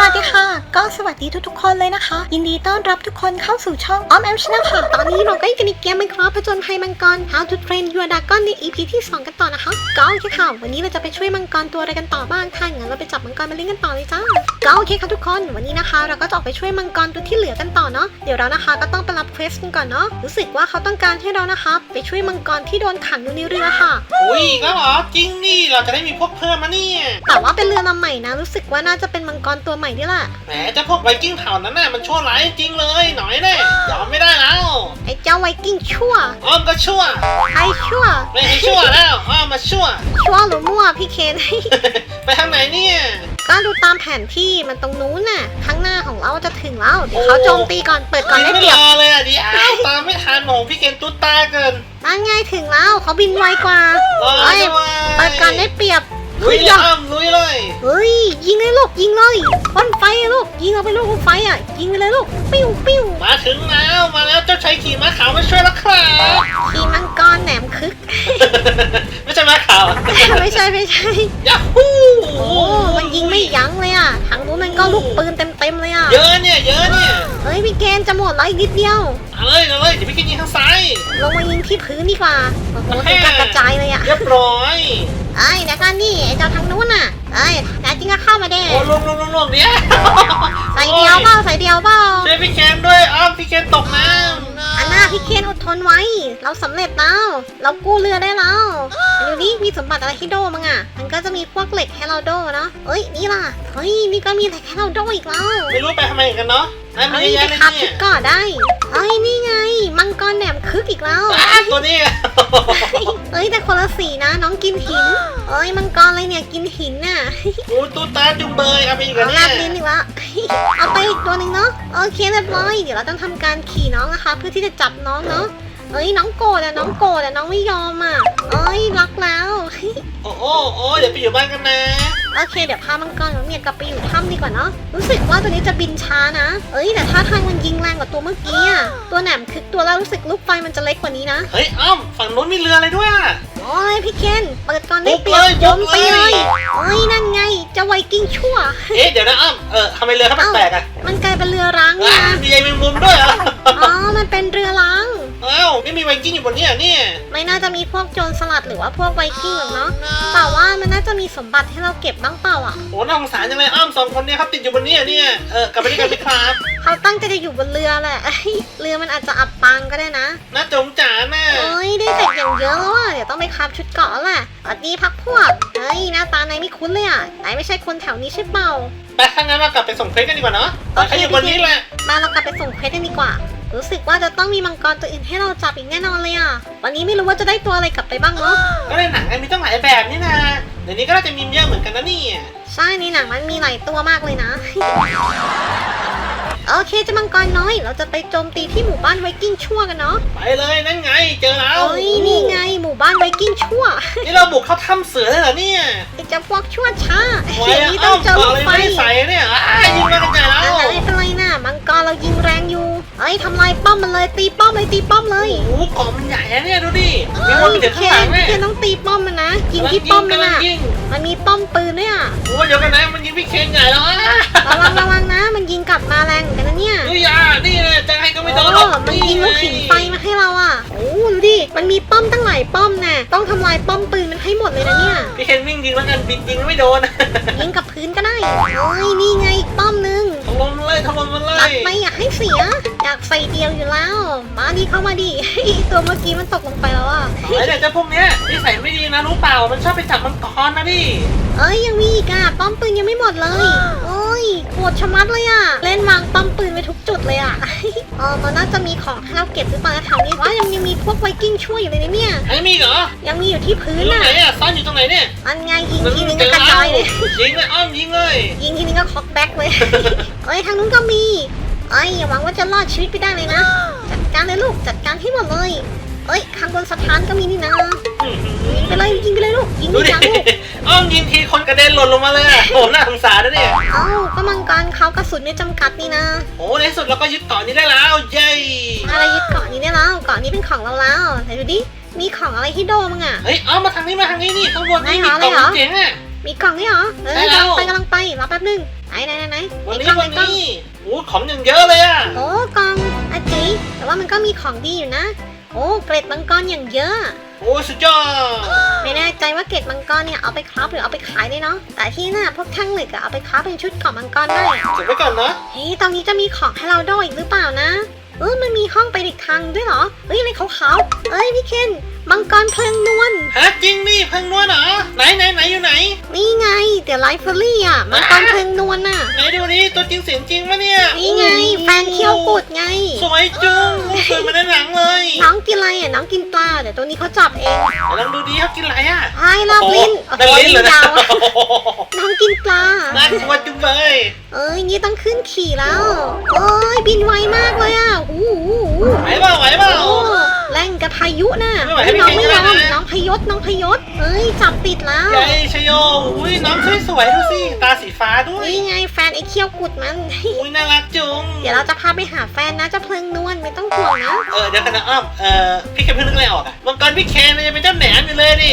สวัสดีค่ะ ก็สวัสดีทุกๆคนเลยนะคะ ยินดีต้อนรับทุกคนเข้าสู่ช่องออมแอมชนะค่ะ ตอนนี้เราก็อยู่กันอีกเกมไมครับผจญภัยมังกร How to Train Your Dragon ใน EP ที่ 2 กันต่อนะคะ ก็โอเคค่ะ วันนี้เราจะไปช่วยมังกรตัวอะไรกันต่อบ้างถ้าอย่างนั้นเราไปจับมังกรมาเล่นกันต่อเลยจ้าก็โอเคค่ะทุกคนวันนี้นะคะ เราก็จะออกไปช่วยมังกรตัวที่เหลือกันต่อเนาะเดี๋ยวเรานะคะก็ต้องไปรับเควสกันก่อนเนาะรู้สึกว่าเขาต้องการให้เรานะคะ ไปช่วยมังกรที่โดนขังอยู่ในเรือค่ะ อุ้ยก็เหรอจริงนี่เราจะได้มีพวกเพิ่มมาเนี่ยแต่ว่าเป็นเรือลำใหม่นะรู้สึกว่าน่าจะเป็นมังกรตัวใหม่นี่แหละแหมเจ้าพวกไวกิ้งเผ่านั้นน่ะมันชั่วร้ายจริงเลยหน่อยแน่ยอมไม่ได้แล้วไอ้เจ้าไวกิ้งชั่ว อ้อมก็ชั่วใครชั่ว ไม่ให้ชั่วแล้วอ้อมมาชั่ว ชั่วหรือมั่วพี่เคน ไปทางไหนเนี่ย ก็ดูตามแผนที่มันตรงนู้นน่ะ ข้างหน้าของเราจะถึงแล้วเดี๋ยวเขาโอ้โจมตีก่อนเปิดก่อนได้ไม่เปรียบรอเลยอะดิอ้าวตามไม่ทันหมองพี่เกณฑ์ตุ๊ดตาเกินนั่นไงถึงแล้วเขาบินไวกว่ารอเฮ้ยด้วยเปิดก่อนได้เปรียบ ลุเฮ้ยยเลยอ้อมลุยเลยเฮ้ยยิงเลยลูกยิงเลยพ่นไฟอะลูกยิงเอาไปลูกพ่นไฟอะยิงไปเลยลูกปิ้วปิ้วมาถึงแล้วมาแล้วเจ้าชายขี่ม้าขาวมาช่วยแล้วครับ ขี่มังกรแหนมคึก ไม่ใช่ม้าขาวไม่ใช่ไม่ใช่ยาฮูโอ้มันยิงไม่ยั้งเลยอะทางนู้นมันก็ลูกปืนเต็มๆเลยอะเยอะเนี่ยเยอะเนี่ยเฮ้ ยพี่เกณฑ์จะหมดแล้วอีกนิดเดียว เอาเลยเอาเลยเดี๋ยวพี่เกณฑ์ยิงทางซ้าย ลงมายิงที่พื้นดีกว่าโอ้โหถึงกับกระจายเลยอะเรียบร้อยไอ้ยเดี๋ยวกันนี่ไอ้เจ้าทางนู้นน่ะไอ้ยแน่จริงก็เข้ามาเด้ โอ้ลงลงลงลงเนี่ยใส่เดียวเปล่าใส่เดียวเปล่าช่วยพี่เคนด้วย อ้อมพี่เคนตกน้อันหน้าพี่เคนอดทนไว้ เราสำเร็จแล้ว เรากู้เรือได้แล้วดูนี่มีสมบัติอะไรให้โดมั้งอะมันก็จะมีพวกเหล็กให้เราโดเนาะเอ้ยนี่ล่ะเฮ้ยนี่ก็มีเหล็กให้เราโดอีกแล้วำไม่รู้ไปทำไมกันเนาะ นั่นมันเฮ้ยเยอะไปแยะเลยขับเนี่ชุยดก่อได้เฮ้ยนี่ไง มังกรแหนมคึกอีกแล้ว อ้าตัวนี้ เอ้ยแต่คนละสีนะ น้องกินหิน เอ้ยมังกรอะไรเนี่ยกินหินน่ะ โอ้ตูตาจุ่มเบยเอาไปอีกเอาแล้วลาเนี่ยบลิ้นอีกแล้ว เอาไปอีกตัวหนึ่งเนาะ โอเคเรียบร้อย เดี๋ยวเราต้องทำการขี่น้องนะคะ เพื่อที่จะจับน้องเนาะ เอ้ยน้องโกรธอะน้องโกรธอะน้องไม่ยอมอะเอ้ยรักแล้ว โอ้โอ้โอ้เดี๋ยวไปอยู่บ้านกันนะ โอเค เดี๋ยวพามังกรของเนี่ยกลับไปอยู่ถ้ำดีกว่าเนาะรู้สึกว่าตัวนี้จะบินช้านะ เอ้ยแต่ถ้าทางมันยิงแรงกว่าตัวเมื่อกี้อะตัวแหนมคือตัวแล้วรู้สึกลูกไฟมันจะเล็กกว่านี้นะเฮ้ยอ้อมฝั่งนู้นมีเรืออะไรด้วยอะโอ้ยพี่เคนเปิดก่อนได้เปรียบุบกเลยโจมตีเลยบุกเลยเอ้ยนั่นไงเจะไวกิ้งชั่ว เอ๊ะเดี๋ยวนะอ้อมเออทำไมเรือเขาแปลกๆอะ ไม่มีไวกิ้งอยู่บนเนี้ยเนี่ย ไม่น่าจะมีพวกโจรสลัดหรือว่าพวกไวกิ้งหรอกเนาะแต่ว่ามันน่าจะมีสมบัติให้เราเก็บบ้างเปล่าอะโอ้น่าสงสารจังเลยอ้อมสองคนเนี่ยเขาติดอยู่บนเนี้ยเนี่ย เออกลับไปด้วยกันไหมครับเขาตั้งใจจะอยู่บนเรือแหละเรือมันอาจจะอับปังก็ได้นะน่าจงจ๋าน่ะเอ้ยได้เหล็กอย่างเยอะแล้วอะเดี๋ยวต้องไปคราบชุดเกราะแล้วแหละสวัสดีพักพวกเฮ้ยหน้าตานายไม่คุ้นเลยอะนายไม่ใช่คนแถวนี้ใช่เปล่าไปถ้างั้นเรากลับไปส่งเควสกันดีกว่าเนาะโอเคเขาอยู่บนนี้แหละ มาเรากลับไปส่งเควสกันดีกว่า รู้สึกว่าจะต้องมีมังกรตัวอื่นให้เราจับอีกแน่นอนเลยอะ วันนี้ไม่รู้ว่าจะได้ตัวอะไรกลับไปบ้างเนาะ ก็ในหนังมันมีตั้งหลายแบบนี่นะเดี๋ยวนี้ก็น่าจะมีเยอะเหมือนกันนะเนี่ย ใช่ในหนังมันมีหลายตัวมากเลยนะ โอเคเจะมังกรน้อย เราจะไปโจมตีที่หมู่บ้านไวกิ้งชั่วกันเนาะไปเลยนั่นไงเจอแล้วเอ้ยนี่ไงหมู่บ้านไวกิ้งชั่วนี่เราบุกเข้าถ้ำเสือเลยเหรอเนี่ยไอ้เจ้าพวกชั่วช้าโอ้ยเดี๋ยวนี้ต้อ้อองมเจอเกาะลูอะกไรไฟไม่ได้ใส่เนี่ยอ้ายิงมาตั้งแต่แล้วอะไรไม่เป็นไรนะมังกรเรายิงแรงอยู่ เอ้ยทำลายป้อมมันเลยตีป้อมเลยตีป้อมเลยโอ้โหเกาะมันใหญ่อะเนี่ยดูดิมีคนไปถึงเคข้างหลังเนี่ยเคต้องตีป้อมมันนะยิงที่ป้อมมันกำลังอะยิงมันมีป้อมปืนด้วยอะโอ้ยเดี๋ยวกันนะมันยิงพี่เคนใหญ่แล้วอะระวังระวังนะ มันยิงกลับมาแรงเหมือนกันนะเนี่ยดูอย่านี่เลยจะให้ก็ไม่โดนหรเออกอมันยิงลูกหินไฟมาให้เราอะโอ้ดูดิมันมีป้อมตั้งหลายป้อมน่ะต้องทำลายป้อมปืนมันให้หมดเลยนะเนี่ยพี่เคนวิ่งยิงแล้วกันบินยิงไม่โดนยิงกับพื้นก็ได้โอ้ยนี่ไงอีกป้อมหนึงถล่มมัน เลยถล่มมันเลตัดยไม่อยากให้เสียอยากใส่เดียวอยู่แล้ว มาดิเข้ามาดิตัวเมื่อกี้มันตกลงไปแล้วอะไอ้เนี่ยเจ้าพวกเนี้ยนิสัยไม่ดีนะรู้เปล่า มันชอบไปจับมังกรนะดิเอ้ยยังมีอีกอะป้อมปืนยังไม่หมดเลยโอ้ยโหดชะมัดเลยอะเล่นวางป้อมปืนไปทุกจุดเลยอะเออมันน่าจะมีของให้เราเก็บหรือเปล่าแถวนี้ว่ายังมีพวกไวกิ้งช่วยอยู่เลยนะเนี่ย ไอ้มีเหรอยังมีอยู่ที่พื้อนยู่ตรงน่ะไหนอะซ่อนอยู่ตรงไหนเนี่ยอันไงยิงทีนึงก็กระจายเลย ยิงเลยอ้อมยิงเลย ยิงทีนึงก็คอกแบ็กเลย เอ้ยทางนู้นก็มีเอ้ยอย่าหวังว่าจะรอดชีวิตไปได้เลยนะ จัดการเลยลูกจัดการให้หมดเลยเอ้ยข้างบนสะพานก็มีนี่นะยิงไปเลยยิงไปเลยลูกยิงดูไม่ดิยั้งลูกอ้อมยิงทีคนกระเด็นหล่นลงมาเลยอะโอ้โหน่าสงสารนะเนี่ยเอ้าก็มังกรเขากระสุนไม่จำกัดนี่นะโอ้ในที่สุดเราก็ยึดเกาะนี้ได้แล้วเย้อะไรยึดเกาะนี้ได้แล้วเกาะนี้เป็นของเราแล้วไหนดูดิมีของอะไรที่โดมั้งอะเฮ้ยอ้อมมาทางนี้มาทางนี้นี่ข้างบนนี่ไหนมีเหรอกล่องไหนเหรอเจ๋งอะ มีกล่องด้วยเหรอเอใช่อแล้วกำลังไปกำลังไปรอแป๊บนึงไหนไหนไหนไหนวันไหนี้กล่องวันไหกล่องนี้โอ้ของอย่างเยอะเลยอะโอ้กล่องอาจีแต่ว่ามันก็มีของดีอยู่นะ โอ้เกร็ดมังกรอย่างเยอะ โอ้สุดยอดไม่แน่ใจว่าเกร็ดมังกรเนี่ยเอาไปคราฟหรือเอาไปขายได้เนาะแต่ที่น่ะพวกแท่งเหล็กอะเอาไปคราฟเป็นชุดเกราะมังกรได้อะ เก็บไว้ก่อนนะเฮ้ยตอนนี้จะมีของให้เราด้วยอีกหรือเปล่านะ เออมันมีห้องไปอีกทางด้วยเหรอ เฮ้ยอะไรขาวๆเอ้ยพี่เคน มังกรเพลิงนวลฮะจริงนี่เพิ่งนวดเหรอไหนไหนไหนอยู่ไหน นี่ไงเดี๋ยวไลฟ์เฟอรี่อะมังกรเพลิงนวลน่ะ ไหนดูดิตัวจริงเสียงจริงมะเนี่ยนี่ไงแฟนเคี้ยวกุดไง สวยจุ้งสวยเหมือนในหนังเลยน้องกินอะไรอะน้องกินปลาเดี๋ยวตัวนี้เขาจับเองลองดูดิเขากินอะไรอะไอ้ลอบลิ้นโอ้ได้โหลิ้นลิ้เลยนนะยาวอะน้องกินปลาน่ากลัวจุงเลยเอ้ยงี้ต้องขึ้นขี่แล้วโอ้ยบินไวมากเลยอะโอ้โหไหวเปล่าไหวเปล่าโอ้ แรงกับพายุน่ะไม่ไหวเฮ้ยน้องไม่ยอมให้พี่เคนก็ได้นะน้องพยศน้องพยศเอ้ยจับติดแล้วใหญ่ชโยอุ้ยน้องสวยๆดูสิ ตาสีฟ้าด้วย นี่ไงแฟนไอ้เคี้ยวกุดมัน อุ้ยน่ารักจุง เดี๋ยวเราจะพาไปหาแฟนนะจะเพลิงนวลไม่ต้องห่วงนะ เออเดี๋ยวกันนะอ้อมเออพี่แคนเพิ่งนึกอะไรออกอะมังกรพี่แคนมันจะเป็นเจ้าแหนมอยู่เลยดิ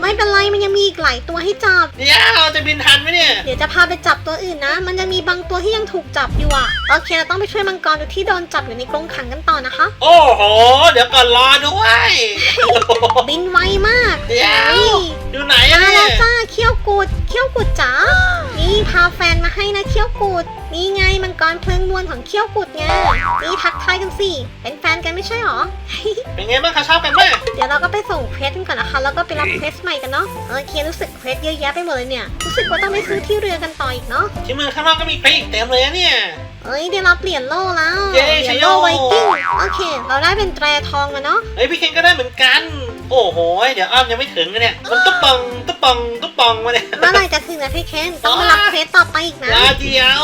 ไม่เป็นไรมันยังมีอีกหลายตัวให้จับ เดี๋ยวจะบินทันไหมเนี่ย เดี๋ยวจะพาไปจับตัวอื่นนะ มันจะมีบางตัวที่ยังถูกจับอยู่อะ โอเคเราต้องไปช่วยมังกรตัวที่โดนจับอยู่ในกรงขังกันต่อนะคะ โอ้โหเดี๋ยวก่อนรอด้วยบินไวมากเดี๋ยวนี่อยู่ไหนมาอะแล้เนี่วยจ้าเขี้ยวกูดเขี้ยวกูดจ๋า นี่พาแฟนมาให้นะเขี้ยวกูด นี่ไงมังกรเพลิงนวลของเขี้ยวกูดไงนี่ทักทายกันสิ เป็นแฟนกันไม่ใช่หรอ เป็นไงบ้างคะชอบกันไหมเดี๋ยวเราก็ไปส่งเควสกันก่อนนะคะ แล้วก็ไปรับเควสใหม่กันเนาะโอเครู้สึกเควสเยอะแยะไปหมดเลยเนี่ย รู้สึกว่าต้องไปซื้อที่เรือกันต่ออีกเนาะ ที่เมืองข้างนอกก็มีใครอีกเต็มเลยอะเนี่ย เอ้ยได้รับเหรียญโล่แล้วเย้เหรียชัญยโยโล่ไวกิ้ง โอเค เราได้เป็นแตรทองมาเนาะ เฮ้ยพี่เคนก็ได้เหมือนกัน โอ้โห เดี๋ยวอ้อมยังไม่ถึงเลยเนี่ย มันตุ๊บปองตุ๊บปองตุ๊บปองมาเนี่ยเมื่อไหร่จะถึงนะพี่เคนต้องมารับเควสต่อไปอีกนะรอเดียว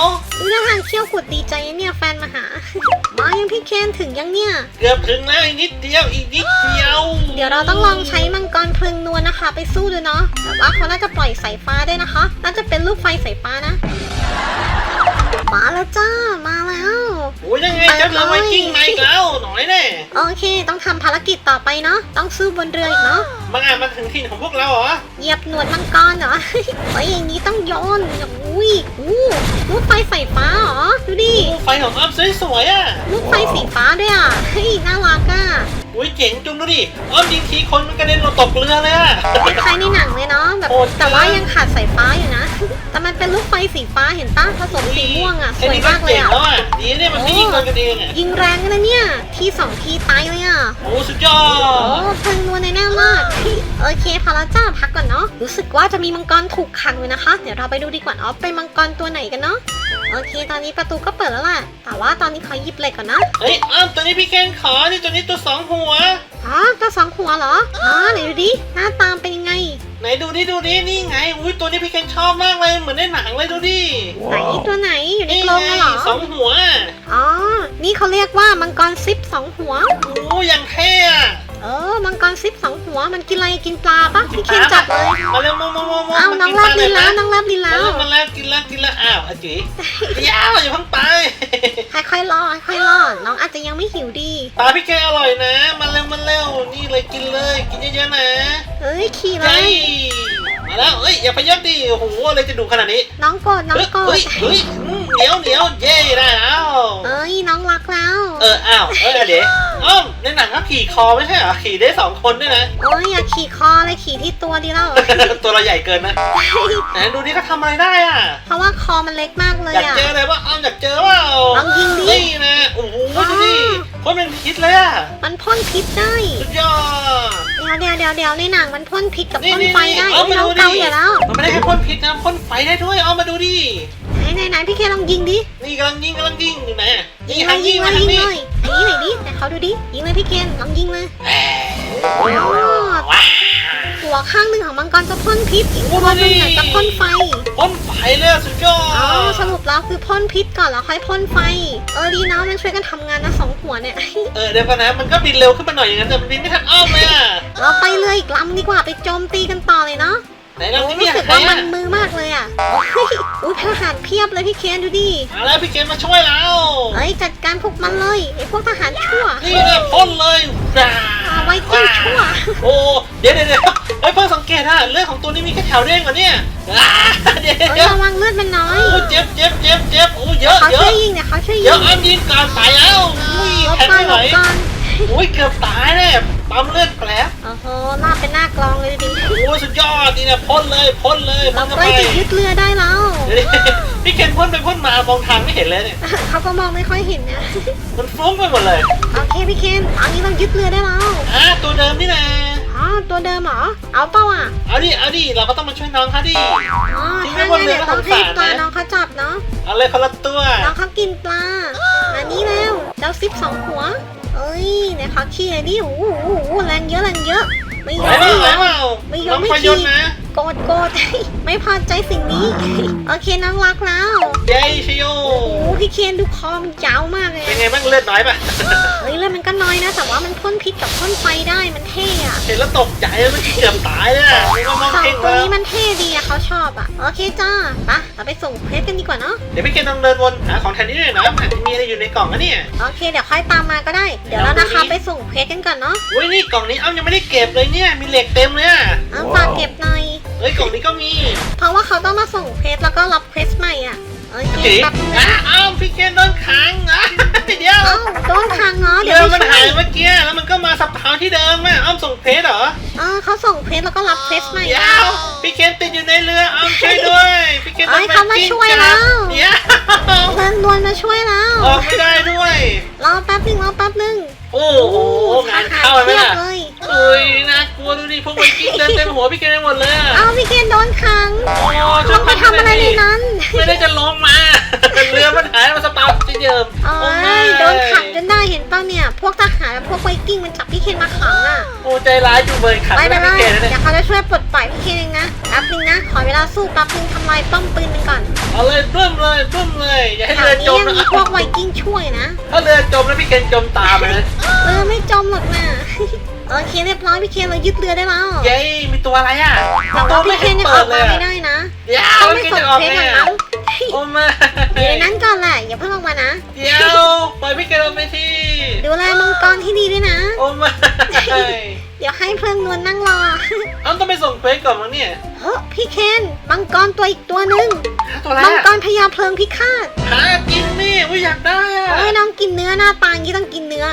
นี่ทางเที่ยวกุดดีใจนะเนี่ยแฟนมาหา มายังพี่เคนถึงยังเนี่ย เกือบถึงแล้วอีกนิดเดียวอีกนิดเดียว เดี๋ยวเราต้องลองใช้มังกรเพลิงนวลนะคะ ไปสู้ดูเนาะแต่ว่าเขาน่าจะปล่อยสายฟ้าได้วยนะคะ น่าจะเป็นลูกไฟสายฟ้านะ มาแล้วจ้า มาแล้วโอ้ยยังไงเจ้าเรือไวกิ้งมาอีกแล้วหน่อยแน่โอเค ต้องทำภารกิจต่อไปเนาะ ต้องสู้บนเรืออีกเนาะมันอ่านมาถึงถิ่นของพวกเราเหรอ เหยียบหนวดมังกรเหรอเฮ้ยอย่างนี้ต้องโยนอุ้ยอู้ลูกไฟสายฟ้าเหรอ ดูดิโอ้ไฟของอ้อมสวยๆอะลูกไฟสีฟ้าด้วยอะ เฮ้ย น่ารักอะ อุ้ยเจ๋งจุงดูดิอ้อมยิงทีคนมันกระเด็นลงตกเรือเลยอะคล้ายๆในหนังเลยเนาะแบบ โหดเกิน แต่ว่ายังขาดสายฟ้าอยู่นะ แต่มันเป็นลูกไฟสีฟ้าเห็นปะผสมสีม่วงอะสไอ้วยนี่ก็มากเลเจ๋ยงอะแล้วอะดีเนี่ยมันไม่ยิงโดนกันเองอะยิงแรงเลยนะเนี่ย ทีสองทีตายเลยอะ โอ้สุดยอโอ้ด เพลิงนวลในแน่มากโอเคพอแล้วจ้าพักก่อนเนาะรู้สึกว่าจะมีมังกรถูกขังอยู่นะคะ เดี๋ยวเราไปดูดีกว่าอ๋อเป็นมังกรตัวไหนกันเนาะโอเค ตอนนี้ประตูก็เปิดแล้วแหละแต่ว่าตอนนี้ขอหยิบเหล็กก่อนนะ เฮ้ยอ้อมตัวนี้พี่เคนขอนี่ตัวนี้ตัวสองหัว อ๋อตัวสองหัวเหรอ อ๋อไหนดูดิหน้าตามเป็นยังไง ไหนดูดิดูดินี่ไง อุ้ยตัวนี้พี่เคนชอบมากเลยเหมือนในหนังเลยดูดิไหนตัวไหนอยู่ในนี่กรงไงน่ะเหรอ สองหัว อ๋อ นี่เขาเรียกว่ามังกรซิปสองหัว โอ้ยังเท่อะ เออมังกรซิปสองหัวมันกินอะไรกินปลาปะพี่เคนจับเลยมาเร็วมามามามาเอ้าน้องกิแลบลิ้นแล้วปาน้องแลบลิ้นเลแล้ยวนะมาแล้วกินแล้วกินแล้วอ้าวอาจีเดี๋ยาวอย่าเพิ่งไปค่อยๆรอค่อยๆรอน้องอาจจะยังไม่หิวดีปลาพี่แกอร่อยนะมาเร็วมาเร็วนี่เลยกินเลย กินเยอะๆนะเอ้ยขี่เลเฮ้ยยมาแล้วเอ้ยอย่าพยักดิโอ้โหอะไรจะดุขนาดนี้ น้องโกรธน้องเฮ้ยโกรเฮ้ธยเฮ้ยอืมเหนียวเหนียวเย่ได้แล้ว เอ้ยน้องรักแล้วเอออ้าวเอ้ยเดี๋ยวอ้อมในหนังเขาขี่คอไม่ใช่เหรอขี่ได้สองคนด้วยนะโอ้ยอย่าขี่คอเลยขี่ที่ตัวดีแล้วตัวเราใหญ่เกินนะไหนดูนี่เขาทำอะไรได้อะเพราะว่าคอมันเล็กมากเลยอยากอะเจอเลยว่าอ้อมอยากเจอว่าลองยิงดินี่นะโอ้โหดูดิโคตรเป็นพิษเลยอะมันพ่นพิษได้สุดยอดเดี๋ยวเดี๋ยวเดี๋ยวเดี๋ยวในหนังมันพ่นพิษกับนี่พ่นนี่ไฟได้นี่เอามาเราดูดิเกาอย่าแล้วมันไม่ได้แค่พ่นพิษนะพ่นไฟได้ด้วยเอามาดูดิ ไหนไหนไหนพี่เคลองยิงดินี่กำลังยิงกำลังยิงอยู่ไหนอะยิยิงงเลทายงยิยิงงเลมายทายิงงนี้เลยไหนไหนดิแต่เขาดูดิยิงเลยพี่เคนลองยิงเลยแหมว้าวหัวข้างหนึ่งของมังกรจะพ่นพิษอีกตัวหนึงอะจะพ่นไฟ พ่นไฟเลยอะสุดยออ๋อดสรุปแล้วคือพ่นพิษก่อนแล้วค่อยพ่นไฟ เออดีนะมันช่วยกันทำงานนะสองหัวเนี่ย เออเดี๋ยวก่อนนะมันก็บินเร็วขึ้นมาหน่อยอย่างนั้นแต่มันบินไม่ทันอ้อมเลยอะเราไปเรืออีกลำดีกว่าไปโจมตีกันต่อเลยเนาะ ไหนเราโอ้ที่มีรู้อะสึกไรว่ามัอะนมือมากเลยอะเฮ้ยอุ้ยทหารเพียบเลยพี่เคนดูดิมาแล้วพี่เกมมาช่วยเราเฮ้ยจัดการพวกมันเลยไอ้พวกทหารชั่ว นี่นะพ่นเลยว้าเอาไว้กิ้งชั่ว โอ้เดี๋ยวเดี๋ยวเดี๋ยวเฮ้ยเพิ่งสังเกตอะเลือดของตัวนี้มีแค่แถวเด้งเหรอเนี่ยอ่าเดี๋ยวเอ้ยเดี๋ยวระวังเลือดมันน้อยโอ้เจ็บเจ็บเจ็บเจ็บโอ้เยอะเขาเยช่วอะยยิงเนี่ยเขาช่วยยิเยอะงอ้ามยิงก่อนตายแล้วอุ้ยลบแทงก่อนไม่ไหลวบก่อนอุ้ยเกือบตายเลย ปั๊มเลือดแผลบโอ้โหลาบเป็นหน้ากลองเลยดิโอ้สุดยอดนี่นะพ่นเลยพ่นเลยพ่เรานเข้าใกไปล้จะยึดเรือได้แล้ว เดี๋ยวดิพี่เคนพ่นไปพ่นมามองทางไม่เห็นเลยเนี่ยเขาก็มองไม่ค่อยเห็นนะ มันฟุ้งไปหมดเลยโอเคพี่เคนตอนนี้เรายึดเรือได้แล้ว อ่าตัวเดิมนี่นะอ๋อ ตัวเดิมเหรอ เอาเปล่าอะ เอาดิเอาดิเราก็ต้องมาช่วยน้องเขาดิ อ๋อทิ้งไว้ถ้าบนงั้นเรือเดี๋ยวก็ต้องสงให้สารปลานะ น้องเขาจับเนาะ เอาเลยคนละตัวน้องเขากินปลา มานี่แล้ว เจ้าซิปสองหัว เอ้ยไหนขอขี้เลยดิโอ้โหโอ้โหแรงเยอะแรงเยอะ ไม่ยไหวอมเปล่าไม่ไหวยอมเปล่าไม่ยอมน้องไม่พขี่ยนต์นะโกรธโกรธไม่พอใจสิ่งนี้ โอเคน้องรักแล้วเย้ชิโยโอ้โหพี่เคนดูคอมันยาวมากเลยเป็นอะไงบ้างเลือดน้อยป่ะเฮ้ยเลือดมันก็น้อยนะ แต่ว่ามันพ่นพิษกับพ่นไฟได้มันเท่อะเห็นแล้วตกใจเลยมันเกือบตายเลยอะนี่ก็มองสองเข่งตัวแล้วนี้มันเท่ดีอะเขาชอบอะโอเคจ้าไปะเราไปส่งเพชรกันดีกว่าเนาะเดี๋ยวพี่เคนต้องเดินวนหาของแทนนี่หน่อยนะอาจจะมีอะไรอยู่ในกล่องนะเนี่ยโอเคเดี๋ยวค่อยตามมาก็ได้ เดี๋ยวเรานะคะไปส่งเพชรกันก่อนเนาะอุ้ยนี่กล่องนี้อ้ำยังไม่ได้เก็บเลยเนี่ยมีเหล็กเต็มเลยอะเอาฝากเก็บหน่อย เอ้ยกล่องนี้ก็มีเพราะว่าเขาต้องมาส่งเพชรแล้วก็รับเพชรใหม่อะโอเคจีแป๊บนึงอะนะอ้าวพี่เคนโดนขังอะเดี๋ยวเอ้าโดนทางง้อเดี๋เรืยวอไปมันช่วหายยเมื่อกี้แล้วมันก็มาสับเท้าที่เดิมอะอ้ำส่งเพจเหรอเออเขาส่งเพชรแล้วก็รับเพชรใหม่เดี๋ยวพี่เคนติดอยู่ในเรืออ้ำช่วยด้วยพี่เคนเอ้ยเขามาช่วยแล้ว เดี๋ยวเพื่อนดวนมาช่วยแล้วออกไม่ได้ด้วย รอแป๊บนึงรอแป๊บนึงโอ้โหงานเข้าไหมเพียล่ะบเลย อุ้ยน่ากลัวดูดิพวกไวกิ้งเดินเต็มหัวพี่เคนไปหมดเลยอะเอาพี่เคนโดนขังโอ้ลช่วยงไปทำอะไรในนั้นไม่ได้จะลงมา เรือมันหายมาสปาที่เดิมโอ้ยโดนขังจนได้เห็นป่ะเนี่ย พวกทหารพวกไวกิ้งมันจับพี่เคนมาขังอะโอ้ใจร้ายจุงเบยขังไปไปไม่เลได้ยพี่เคนนะเดี๋เนี่ยยวเขาจะช่วยปลดปล่อยพี่เคนเองนะแป๊บนึงนะขอเวลาสู้แป๊บนึงทำลายป้อมปืนมันก่อนเอาเลยปลื้มเลยปลื้มเลย อย่าให้แถวเรือนี้จมยังนะมีพวกไวกิ้งช่วยนะ ถ้าเรือจมแล้วพี่เคนจมตามไปเลย เออไม่จมหรอกนะ โอเคเรียบร้อยพี่เคนเรายึดเรือได้แล้วเย้มีตัวอะไรอะแต่ตัว่าวพี่ไม่เคนเห็นยังอเปิอดกเลมายอะไม่ได้นะเดี๋ยวต้องพี่ไม่เคนส่งจะออกเพชรไงอย่างอะนั้นโอ้ไม่อยู่ในนั้นก่อนแหละอย่าเพิ่งออกมานะเดี๋ยวปล่อยพี่เคนออกไปที่ดูแลมังกรที่ดีด้วยนะโอ้ไม่เดี๋ยวให้เพลิงนวลนั่งรอเอ้าต้องไปส่งเควสก่อนมั้งเนี่ยเฮ้ยพี่เคนมังกรตัวอีกตัวหนึ่งหาตัวอะไรมังอะกรพญาเพลิงพิฆาตหากินนี่ กินเนื้อหน้าตาอย่างนี้ต้องกินเนื้อ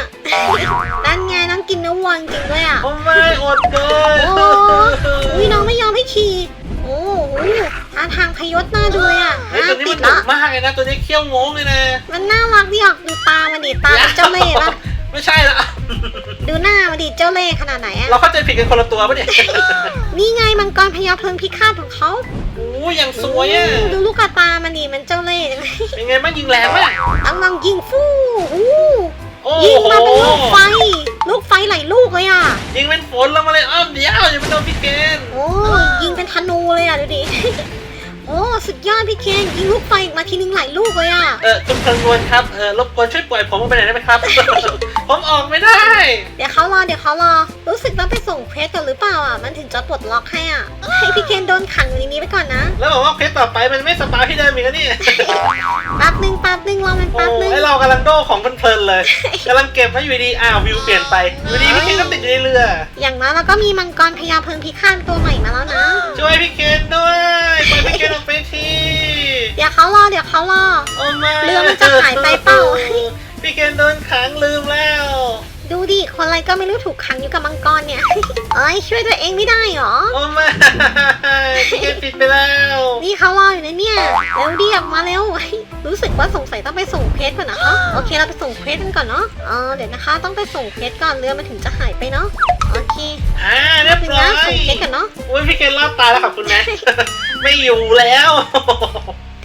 นั่นไงน้องกินเนื้อวัวจริงๆด้วยอะ โอ้ไม่อดเลยโอ้อุ้ยน้องไม่ยอมให้ขี่โอ้โหท่าทางพยศหน้าดูเลยอะเฮ้ยอะตัวนี้ติมัดนดุละ มากเลยนะ ตัวนี้เขี้ยวงงเลยนะ มันน่ารักดิออกดูตามันดิตาเป็นเจ้าเล่ห์ปะไม่ใช่ละ ดูหน้ามันดิเจ้าเล่ห์ขนาดไหนอะเราเข้าใจผิดกันคนละตัวปะเนี่ย นี่ไงมังกรพญาเพลิงพิฆาตของเขาโอ้ ยอย่างสวยอะ ดูลูกกระตามันดิมันเจ้าเล่ห์จังเลยเป็นไงบ้างยิงแรงมากต้องลองยิงฟู่อู้โอ้ยิงโหมาเป็นลูกไฟ ลูกไฟไหลายลูกเลยอะ ยิงเป็นฝนลงมาเลยอ้อมเดี๋ยวอย่าไปโดนพี่เกนโอ้ยิงเป็นธนูเลยอะดูดิ โอ้สุดยอดพี่เคนยิงลูกไฟมาทีนึงหลายลูกเลยอะ เออจุ๊บกังวลครับ เออรบกวนช่วยปล่อยผมออกไปหน่อยได้ไหมครับ ผมออกไม่ได้ เดี๋ยวเขารอเดี๋ยวเขารอ รู้สึกต้องไปส่งเพชรกันหรือเปล่าอะ มันถึงจะปลดล็อกให้อะ ให้พี่เคนโดนขังอยู่ในนี้ไปก่อนนะ แล้วบอกว่าเพชรต่อไปมันไม่สปาที่เดิมอีกแล้วนี่ แป๊บนึงแป๊บนึงรอมันโอ้แป๊บนึง ไอเรากำลังโดของเพลินๆเลยกำลังเก็บให้อยู่ดีอ้าววิวเปลี่ยนไปอยู่ดีพี่เคนก็ติดอยู่ในเรือ อย่างนั้นเราก็มีมังกรพญาเพลิงพิฆาตตัวใหม่มาแล้วนะ ช่วยพี่เคนด้วยปล่อยพี่เคนออกไปทีเดี๋ยวเขารอเดี๋ยวเขารอ โอ้ไม่ เรือมันจะหายไปเปล่ อะไรก็ไม่รู้ถูกขังอยู่กับมังกรเนี่ย เอ้ยช่วยตัวเองไม่ได้หรอ โอ้ไม่พี่เคนปิดไปแล้ว นี่เขารออยู่นะเนี่ย เร็วดิออกมาเร็ว รู้สึกว่าสงสัยต้องไปส่งเพชรก่อนนะคะ โอเคเราไปส่งเพชรกันก่อนเนาะเออเดี๋ยวนะคะ ต้องไปส่งเพชรก่อนเรือมันถึงจะหายไปเนาะ โอเคอ่าเรียบถึงร้อนะยส่งเพชรกันเนาะ อุ้ยพี่เคนรอดตายแล้วขอบคุณนะ ไม่อยู่แล้ว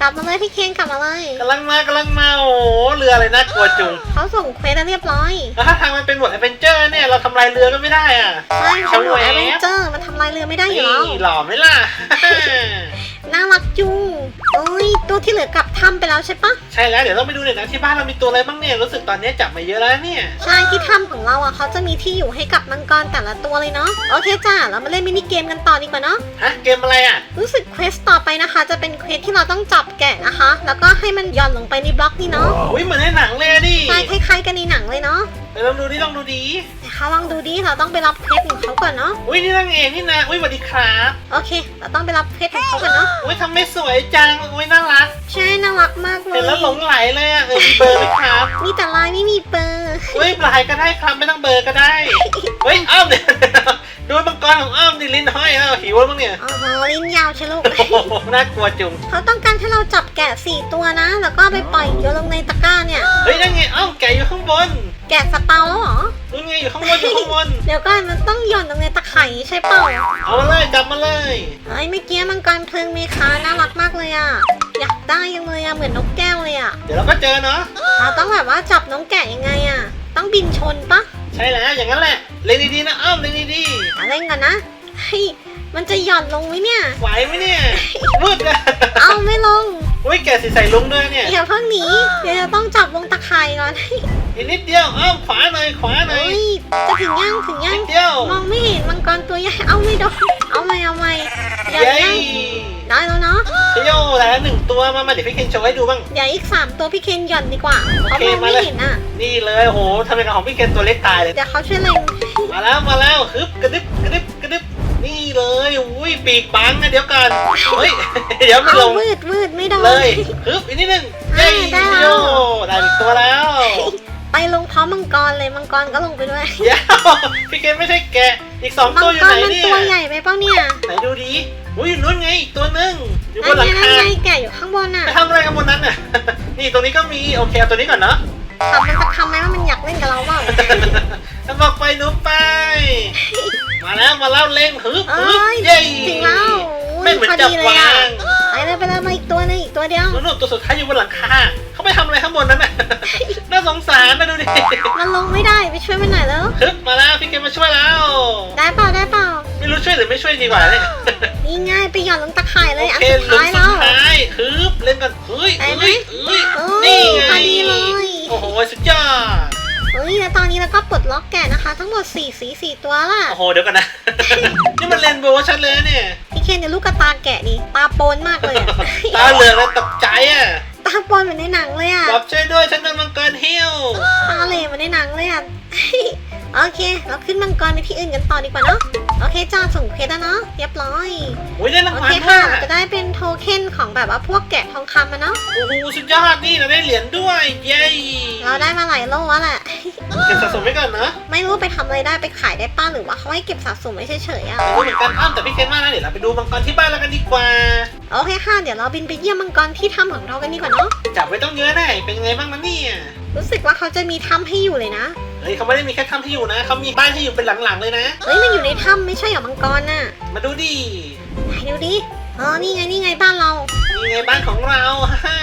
กลับมาเลยพี่เคนกลับมาเลยกำลังมากำลังมาโอ้โหเรืออะไรน่ากลัวจุงเขาส่งเควสแล้วเรียบร้อยแล้วถ้าทางมันเป็นบทแอดเวนเจอร์เนี่ยเราทำลายเรือก็ไม่ได้อะใช่เขาบอกแหวแอดเวนเจอร์มันทำลายเรือไม่ได้อยู่นี่แล้วหล่อไหมล่ะ น่ารักจุงโอ้ยตัวที่เหลือกลับถ้ำไปแล้วใช่ปะใช่แล้วเดี๋ยวเราไปดูหน่อยนะที่บ้านเรามีตัวอะไรบ้างเนี่ยรู้สึกตอนนี้จับมาเยอะแล้วเนี่ยใช่ที่ถ้ำของเราอะเขาจะมีที่อยู่ให้กับมังกรแต่ละตัวเลยเนาะโอเคจ้าเรามาเล่นมินิเกมกันต่อดีกว่าเนาะฮะเกมอะไรอะรู้สึกเควสต่อไปนะคะ จะเป็นเควสที่เราต้องจับแกะนะคะ แล้วก็ให้มันหย่อนลงไปในบล็อกนี่เนาะอุ้ยเหมือนในหนังเลยอะดิใช่คล้ายๆกันในหนังเลยเนาะ เดี๋ยวลองดูดิลองดูดินะคะลองดูดิเราต้องไปรับเควสของเขาก่อนเนาะอุ้ยนี่นางเอกนี่นะอุ้ยสวัสดีครับโอเค เราต้องไปรับเควสของเขาก่อนเนาะอุ้ยทำไม่สวยจังอุ้ยน่ารักใช่น่ารักมากเลเห็นแล้วหลยงไหลเลยอะเออมีเบอร์ไหมครับมีแต่ลายไม่มีเบอร์อุ้ยลายก็ได้ครับไม่ต้องเบอร์ก็ได้เฮ้ยอ้อมเดี๋ยว ดูมังกรของอ้อมดิลิ้นห้อยแล้วหิวแล้วมั้งเนี่ยอ๋อลิ้นยาวใช่ลูก โอ้โหน่ากลัวจุงเขาต้องการให้เราจับแกะสี่ตัวนะ แล้วก็ไปปล่อยโยนลงในตะกร้าเนี่ย เฮ้ยนั่นไงอ้อมแกะอยู่ข้างบนแกะสเปาแล้วเหรอนู่นไงอยู่ข้างบนอยู่ข้างบนเดี๋ยวก่อนมันต้องหย่อนลงในตะไคร่ใช่เปล่าเอามาเลยจับมาเลยเอ้ยเมื่อกี้มังกรเพลิงเมคาน่ารักมากเลยอะอยากได้ยังเลยอะเหมือนนกแก้วเลยอะเดี๋ยวเราก็เจอเนาะเราต้องแบบว่าจับน้องแกะยังไงอะต้องบินชนปะ ใช่แล้วอย่างนั้นแหละเล่นดีๆนะอ้อมเล่นดีเอาเล่นกันนะเฮ้ยมันจะหย่อนลงไหมเนี่ย ๆไหวไหมเนี่ยมืดอะเอาไม่ลงอุ้ยแกะสีใส่ลุงด้วยเนี่ยอย่าเพิ่งหนีเดี๋ยวจะต้องจับวงตะไคร่ก่อนอีกนิดเดียวอ้อมขวาหน่อยขวาหน่อยเฮ้ยจะถึงย่างถึงย่านิงดเดียวมองไม่เห็นมังกรตัวใหญ่เอาไม่โดนเอาไม่เอาไม่อย่าเย้ย่าง ได้แล้วเนาะชโยแต่ละหนึ่งตัวมามาเดี๋ยวพี่เคนโชว์ให้ดูบ้าง เดี๋ยวอีกสามตัวพี่เคนหย่อนดีกว่าเพราะโอเคมองไม่มาเลยเห็นอะ นี่เลยโอ้โหทำไมกับของพี่เคนตัวเล็กตายเลย เดี๋ยวเขาช่วยเล็งมาแล้วมาแล้วฮึบกระดึบกระดึบกระดึบนี่เลยอุ้ยปีกบังนะเดี๋ยวก่อนเฮ้ยเดี๋ยวไม่เอาลงวืดวืดไม่โดนเลยฮึบอีกนิดนึงเย้ได้ชแล้โยวได้อีกตัวแล้ว ไปลงพร้อมมังกรเลยมังกรก็ลงไปด้วยเดี๋ยวพี่เคนไม่ใช่แกะอีกสองมังตัวอยู่กไหรนมันเนี่ตัวยใหญ่ไปเปล่าเนี่ยไหนดูดิ อุ้ยอยู่นู้นไงอีกตัวหนึงอยู่บนั่นนหลังไงนั่นคาไงแกะอยู่ข้างบนอะไปทำอะไรกันบนนั้นน่ะ นี่ตรงนี้ก็มีโอเคเอาตัวนี้ก่อนเนาะทำมันจะทำไหมว่ามันอยากเล่นกับเราเปล่า แล้วบอกไปหนูไป มาแล้วมาแล้วเล่งฮึบเอ้ฮึบยเย้ถึงแล้วอุ้ไม่ยเหมือนพอจับดีเลยวาอะงไปเลยไปเลยมาอีกตัวหนึงอีกตัวเดียวนู่นๆตัวสุดท้ายอยู่บนหลังคาเขาไปทำอะไรข้างบนนั้นน่ะน่าสงสารนะดูดิมันลงไม่ได้ไปช่วยมันหน่อยแล้วฮึบมาแล้วพี่เกมมาช่วยแล้ว ได้เปล่าได้เปล่าไม่รู้ช่วยหรือไม่ช่วยดีกว่าเนี่ยนี่ง่ายไปหย่อนลงตะข่ายเลโอยอันเคสุดหลุมท้ายสุแล้ดวท้ายฮึบเล่นกันเฮ้ยไปไหมเฮ้ยเฮ้ยเอ้ยนี่ไงพอดีเลยโอ้โหสุดยอด เฮ้ยแล้วตอนนี้เราก็ปลดล็อกแกะนะคะ ทั้งหมด4สี4ตัวละโอ้โหเดี๋ยวกันนะ นี่มันเรนโบว์ชัดเลยนะเนี่ยพี่เคนเนี่ยลูกกระตาแกะนี่ตาโปนมากเลยอะตาเหลืองแล้วตกใจอะตาโปนเหมือนในหนังเลยอะบอกช่วยด้วยฉันโดนมังกรเหี้ยวตาเหล่เหมือนในหนังเลยอะโอเค เราขึ้นมังกรไปที่อื่นกันต่อดีกว่าเนาะโอเคจ้าส่งเควสแล้วเนาะเรียบร้อยโอ้ยได้รางโอวัลเคด้วค่ะยเราจะได้เป็นโทเค็นของแบบว่าพวกแกะทองคำอะเนาะโอ้โหสุดยอดนี่เราได้เหรียญด้วย เย้เรา ได้มาหลายโลแล้วแหละ เก็บสะสมไว้ก่อนนะไม่รู้ไปทำอะไรได้ไปขายได้ป้าหรือว่าเขาให้เก็บสะสมไว้เฉยๆอะไม่รู้เหมือนกันอ้อมแต่พี่เคนมากนะเดี๋ยวเราไปดูมังกรที่บ้านแล้วกันดีกว่า โอเคค่ะ เดี๋ยวเราบินไปเยี่ยมมังกรที่ถ้ำของเรากันดีกว่าเนาะ จับไว้ต้องเยอะแน่เป็นไงบ้างนะเนี่ยรู้สึกว่าเขาจะมีถ้ำให้อยู่เลยนะ เฮ้ยเขาไม่ได้มีแค่ถ้ำที่อยู่นะเขามีบ้านที่อยู่เป็นหลังๆเลยนะ เฮ้ยมันอยู่ในถ้ำไม่ใช่เหรอมังกรน่ะ มาดูดิ ไหนดูดิ อ๋อ นี่ไง นี่ไงบ้านเรา นี่ไงบ้านของเราฮ่า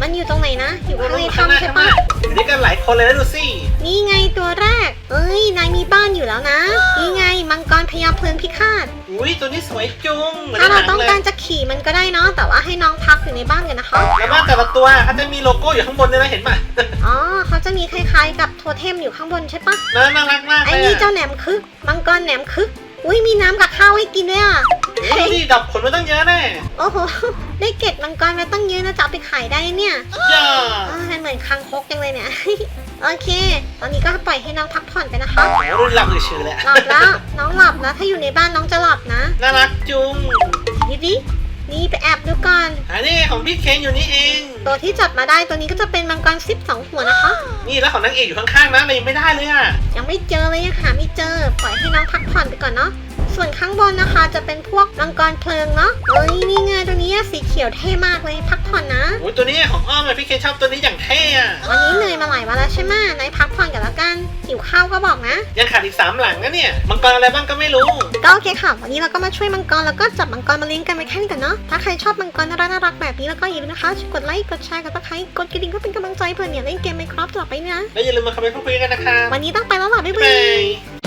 มันอยู่ตรงไหนนะ อยู่ข้างในข้างหน้าถ้ำใช่ข้างหปะน้าอยู่ด้วยกันหลายคนเลยนะดูสินี่ไงตัวแรก เอ้ย นายมีบ้านอยู่แล้วนะ นี่ไงมังกรพญาเพลิงพิฆาต อุ้ยตัวนี้สวยจุงเหมือนถ้าในหเรานังต้องเลย การจะขี่มันก็ได้เนาะ แต่ว่าให้น้องพักอยู่ในบ้านกันนะคะ แล้วบ้านแต่ละตัวเขาจะมีโลโก้อยู่ข้างบนด้วยนะเห็นป่ะ อ๋อ เขาจะมีคล้ายๆ กับโทเทมอยู่ข้างบนใช่ปะน่าน่ารักมากไอ้เลยนี่อะเจ้าแหนมคึก มังกรแหนมคึก อุ้ยมีน้ำกับข้าวให้กินด้วยอะเฮ้ยนี่ดับขนมาตั้งเยอะแน่โอ้โหได้เกล็ดมังกรมาตั้งเยอะนะจะเอาไปขายได้เนี่ยย่าอ่ามันเหมือนคางคกจังเลยเนี่ยโอเค ตอนนี้ก็ปล่อยให้น้องพักผ่อนไปนะคะโอ้รุ่นหลับอือชื่อเลยหลับแล้วน้องหลับแล้วถ้าอยู่ในบ้านน้องจะหลับนะน่ารักจุงดิดิ นี่ไปแอบดูก่อน อันนี้ของพี่เคนอยู่นี่เอง ตัวที่จับมาได้ตัวนี้ก็จะเป็นมังกรซิปสองหัวนะคะ นี่แล้วของนางเอกอยู่ข้างๆนะเรายังไม่ได้เลยอะ ยังไม่เจอเลยยังหาไม่เจอ ปล่อยให้น้องพักผ่อนไปก่อนเนาะส่วนข้างบนนะคะจะเป็นพวกมังกรเพลิงเนาะเอ้ยนี่ไงตัวนี้สีเขียวเท่มากเลยพักผ่อนนะ โอ้ยตัวนี้ของอ้อมเลยพี่เคนชอบตัวนี้อย่างเท่อะวันนี้เหนื่อยมาหลายวันแล้วใช่ไหมนายพักผ่อนกันแล้วกันหิวข้าวก็บอกนะ ยังขาดอีกสามหลังนะเนี่ย มังกรอะไรบ้างก็ไม่รู้ ก็โอเคค่ะ วันนี้เราก็มาช่วยมังกรแล้วก็จับมังกรมาเลี้ยงกันไปแค่นี้กันเนาะ ถ้าใครชอบมังกรน่ารักน่ารักแบบนี้แล้วก็อย่าลืมนะคะช่วยกดไลค์ กดแชร์ กดติดตามกดกระดิ่งเพื่อเป็นกำลังใจเพื่อนเนี่ยเล่นเกมไมครับต่อไปนะ แล้วอย่าลืมมาคอมเมนต์พูดคุยกันนะคะ วันนี้ต้องไปแล้วล่ะบ๊ายบ๊ายบาบายย